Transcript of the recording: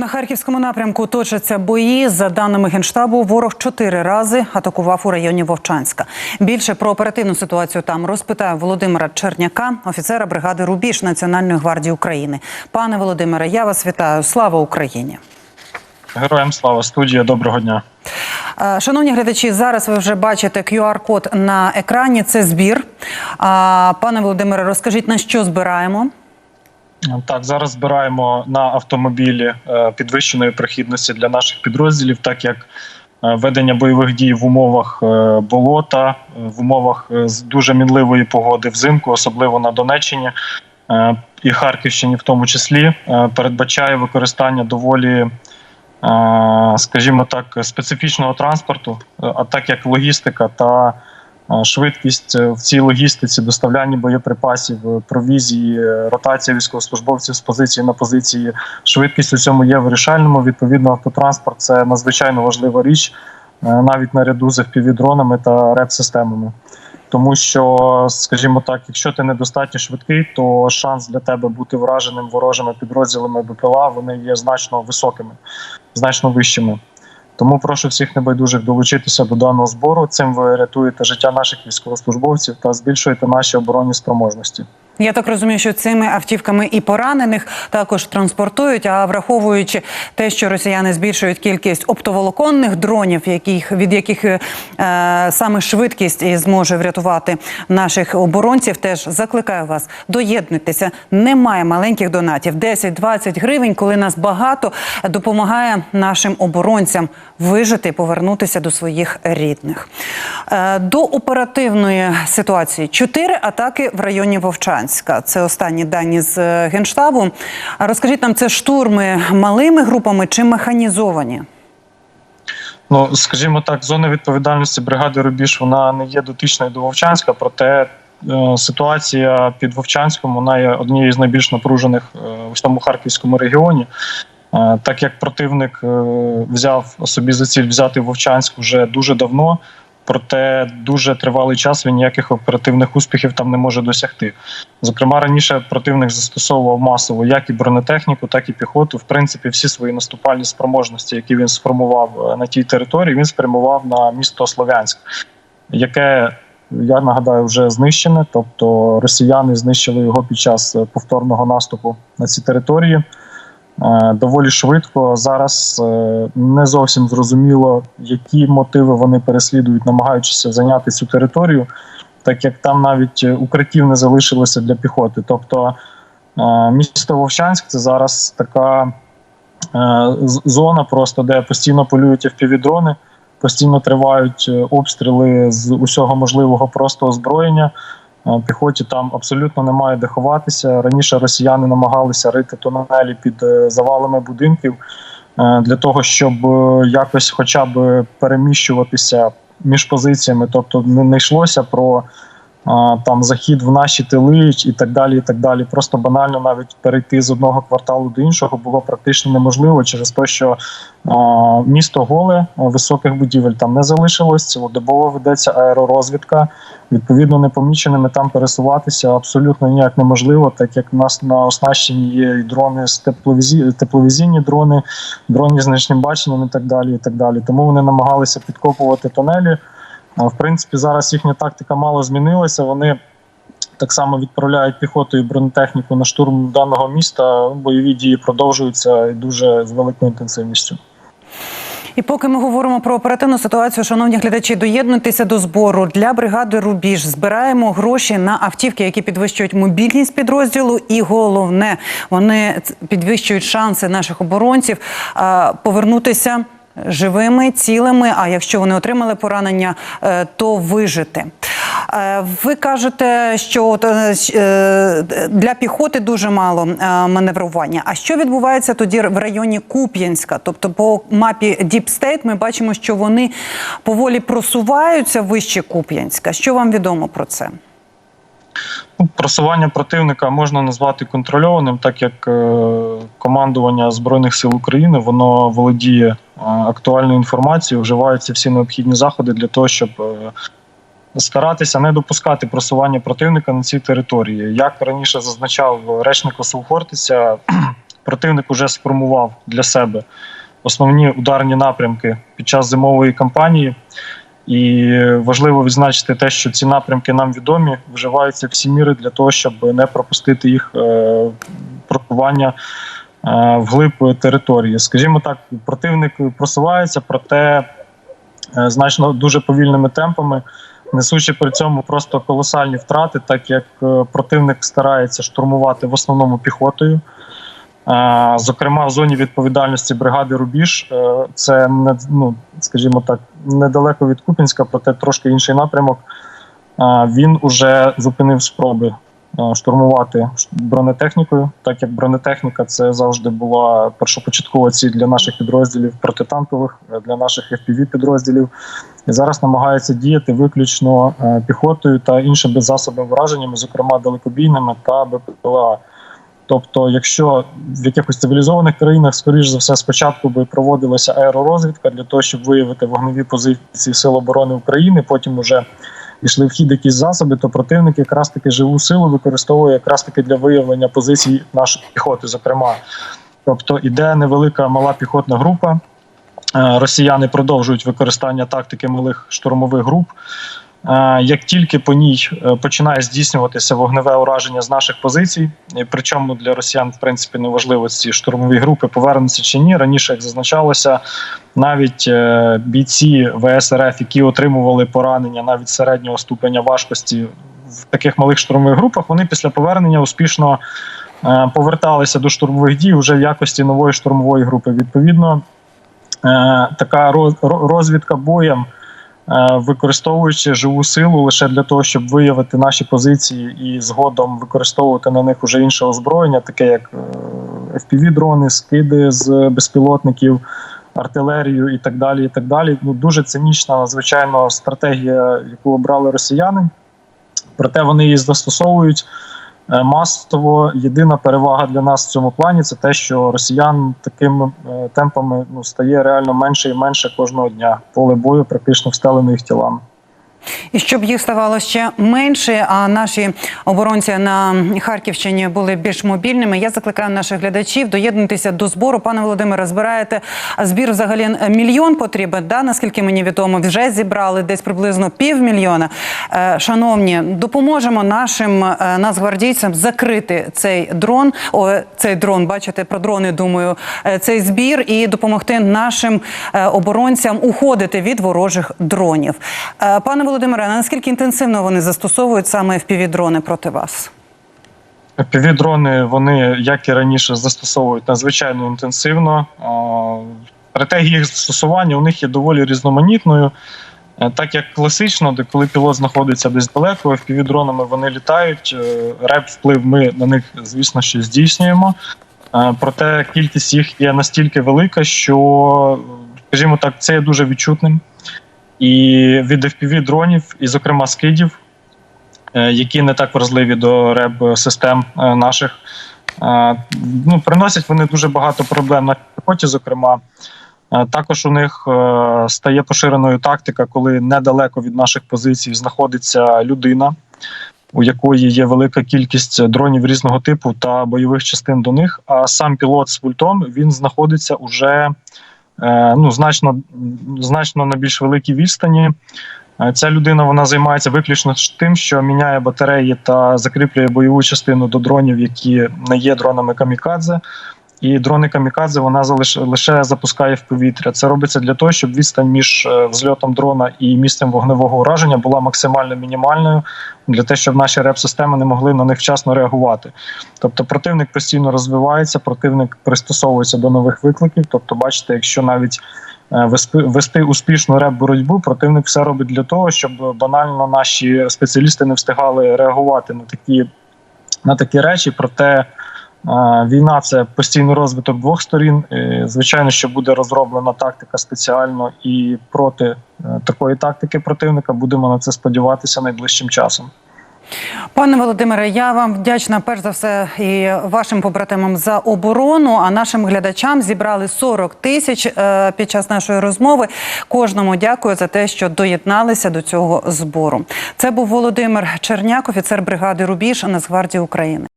На харківському напрямку точаться бої. За даними генштабу, ворог чотири рази атакував у районі Вовчанська. Більше про оперативну ситуацію там розпитаю Володимира Черняка, офіцера бригади Рубіж Національної гвардії України. Пане Володимире, я вас вітаю. Слава Україні! Героям слава студія. Доброго дня. Е, Шановні глядачі, зараз ви вже бачите QR-код на екрані. Це збір. Пане Володимире, розкажіть на що збираємо? Так, зараз збираємо на автомобілі е, підвищеної прохідності для наших підрозділів, так як е, ведення бойових дій в умовах е, болота, в умовах дуже мінливої погоди взимку, особливо на Донеччині і Харківщині, в тому числі, передбачає використання доволі. Скажімо так, специфічного транспорту, а так як логістика та швидкість е, в цій логістиці, доставляння боєприпасів, е, провізії, е, ротація військовослужбовців з позиції на позиції, швидкість у цьому є вирішальному. Відповідно, автотранспорт це надзвичайно важлива річ, е, навіть наряду з FPV-дронами та реп-системами. Тому що, скажімо так, якщо ти недостатньо швидкий, то шанс для тебе бути враженим ворожими підрозділами БПЛА вони є значно високими, значно вищими. Тому прошу всіх небайдужих долучитися до даного збору. Цим ви рятуєте життя наших військовослужбовців та збільшуєте наші оборонні спроможності. Я так розумію, що цими автівками і поранених також транспортують. А враховуючи те, що росіяни збільшують кількість оптоволоконних дронів, яких від яких е, саме швидкість і зможе врятувати наших оборонців, теж закликаю вас доєднуйтеся. Немає маленьких донатів. 10-20 гривень, коли нас багато, допомагає нашим оборонцям вижити і повернутися до своїх рідних. Е, До оперативної ситуації чотири атаки в районі Вовчанська. Це останні дані з е, генштабу. А Розкажіть нам, це штурми малими групами чи механізовані? Ну скажімо так, зона відповідальності бригади Рубіж вона не є дотичною до Вовчанська, проте е, ситуація під Вовчанськом вона є однією з найбільш напружених е, у всьому харківському регіоні. Е, Так як противник е, взяв собі за ціль взяти Вовчанськ вже дуже давно, проте дуже тривалий час він ніяких оперативних успіхів там не може досягти. Зокрема, раніше противник застосовував масово як і бронетехніку, так і піхоту. В принципі, всі свої наступальні спроможності, які він сформував е, на тій території, він спрямував на місто Слов'янськ, яке я нагадаю вже знищене. Тобто росіяни знищили його під час е, повторного наступу на ці території. Е, Доволі швидко зараз е, не зовсім зрозуміло, які мотиви вони переслідують, намагаючися зайняти цю територію, так як там навіть укриттів не залишилося для піхоти. Тобто е, місто Вовчанськ це зараз така зона, просто де постійно полюють FPV-дрони, постійно тривають обстріли з усього можливого просто озброєння. Е, Піхоті там абсолютно немає де ховатися. Раніше росіяни намагалися рити тунелі під е, завалами будинків е, для того, щоб якось, хоча б переміщуватися між позиціями. Тобто не, йшлося про там захід в наші тили і так далі. І так далі. Просто банально навіть перейти з одного кварталу до іншого було практично неможливо через те, що місто голе високих будівель там не залишилось. Цілодобово ведеться аеророзвідка. Відповідно, непоміченими там пересуватися абсолютно ніяк неможливо, так як в нас на оснащенні є і дрони з тепловізі... тепловізійні дрони, дрони з нічним баченням і так далі. І так далі. Тому вони намагалися підкопувати тунелі. А, В принципі, зараз їхня тактика мало змінилася. Вони так само відправляють піхоту і бронетехніку на штурм даного міста. Бойові дії продовжуються і дуже з великою інтенсивністю. І поки ми говоримо про оперативну ситуацію, шановні глядачі, доєднуйтеся до збору для бригади Рубіж. Збираємо гроші на автівки, які підвищують мобільність підрозділу, і головне, вони підвищують шанси наших оборонців повернутися. Живими, цілими, а якщо вони отримали поранення, е, то вижити. Е, Ви кажете, що е, для піхоти дуже мало маневрування. А що відбувається тоді в районі Куп'янська? Тобто, по мапі State ми бачимо, що вони поволі просуваються вище Куп'янська. Що вам відомо про це? Ну, Просування противника можна назвати контрольованим, так як е, командування збройних сил України воно володіє е, актуальною інформацією, вживаються всі необхідні заходи для того, щоб е, старатися не допускати просування противника на цій території. Як раніше зазначав речник Осел Хортиця, противник уже сформував для себе основні ударні напрямки під час зимової кампанії. І важливо відзначити те, що ці напрямки нам відомі, вживаються всі міри для того, щоб не пропустити їх е, просування е, вглиб території. Скажімо так, противник просувається, проте е, значно дуже повільними темпами, несучи при цьому просто колосальні втрати, так як противник старається штурмувати в основному піхотою. Зокрема, в зоні відповідальності бригади Рубіж це ну, скажімо так, недалеко від Купінська, проте трошки інший напрямок. Він уже зупинив спроби штурмувати бронетехнікою, так як бронетехніка це завжди була першопочаткова ціль для наших підрозділів протитанкових, е, для наших fpv підрозділів. І зараз намагаються діяти виключно е, піхотою та іншими засобами враженнями, зокрема далекобійними та БПЛА. Тобто, якщо в якихось цивілізованих країнах, скоріш за все, спочатку би проводилася аеророзвідка для того, щоб виявити вогневі позиції Сил оборони України, потім уже йшли в хід якісь засоби, то противник якраз таки живу силу використовує якраз таки для виявлення позицій нашої піхоти, зокрема. Тобто іде невелика мала піхотна група. Е, Росіяни продовжують використання тактики малих штурмових груп. Е, Як тільки по ній е, починає здійснюватися вогневе ураження з наших позицій, причому для росіян, в принципі, не важливо ці штурмові групи повернуться чи ні. Раніше, як зазначалося, навіть е, бійці ВСРФ, які отримували поранення навіть середнього ступеня важкості в таких малих штурмових групах, вони після повернення успішно поверталися до штурмових дій вже в якості нової штурмової групи. Відповідно, така розвідка боєм, використовуючи живу силу лише для того, щоб виявити наші позиції і згодом використовувати на них уже інше озброєння, таке як е, FPV-дрони, скиди з безпілотників. Артилерію і так далі. І так далі. Ну дуже цинічна, надзвичайно стратегія, яку обрали росіяни. Проте вони її застосовують е, масово. Єдина перевага для нас в цьому плані це те, що росіян такими е, темпами ну стає реально менше і менше кожного дня. Поле бою практично встелене їх тілами. І щоб їх ставало ще менше, а наші оборонці на Харківщині були більш мобільними. Я закликаю наших глядачів доєднутися до збору. Пане Володимире, збираєте збір взагалі мільйон потрібен. Да, наскільки мені відомо, вже зібрали десь приблизно півмільйона. Е, Шановні, допоможемо нашим е, нацгвардійцям закрити цей дрон. О, цей дрон, бачите, про дрони думаю, е, цей збір і допомогти нашим е, оборонцям уходити від ворожих дронів. Е, Пане Володимире, наскільки інтенсивно вони застосовують саме FPV-дрони проти вас? Півдрони вони, як і раніше, застосовують надзвичайно інтенсивно. Стратегія їх застосування у них є доволі різноманітною. Е, Так як класично, де коли пілот знаходиться десь далеко, півдронами вони літають. е, Реп вплив ми на них, звісно, що здійснюємо. Е, Проте кількість їх є настільки велика, що, скажімо так, це є дуже відчутним. І від FPV дронів, і, зокрема, скидів, е, які не так вразливі до реб систем е, наших. Е, Ну, приносять вони дуже багато проблем на піхоті, зокрема. Також у них стає поширеною тактика, коли недалеко від наших позицій знаходиться людина, у якої є велика кількість дронів різного типу та бойових частин до них. А сам пілот з пультом він знаходиться уже ну, значно, значно на більш великій відстані. Е, Ця людина вона займається виключно тим, що міняє батареї та закріплює бойову частину до дронів, які не є дронами камікадзе. І дрони камікадзе вона залиш, лише запускає в повітря. Це робиться для того, щоб відстань між е, взльотом дрона і місцем вогневого ураження була максимально мінімальною, для того, щоб наші реп-системи не могли на них вчасно реагувати. Тобто противник постійно розвивається, противник пристосовується до нових викликів. Тобто, бачите, якщо навіть е, вести, успішну реп-боротьбу, противник все робить для того, щоб банально наші спеціалісти не встигали реагувати на такі, на такі речі. Проте Війна це постійний розвиток двох сторін. Звичайно, що буде розроблена тактика спеціально і проти е, такої тактики противника. Будемо на це сподіватися найближчим часом. Пане Володимире, я вам вдячна перш за все і вашим побратимам за оборону. А нашим глядачам зібрали 40 тисяч е, під час нашої розмови. Кожному дякую за те, що доєдналися до цього збору. Це був Володимир Черняк, офіцер бригади Рубіж Нацгвардії України.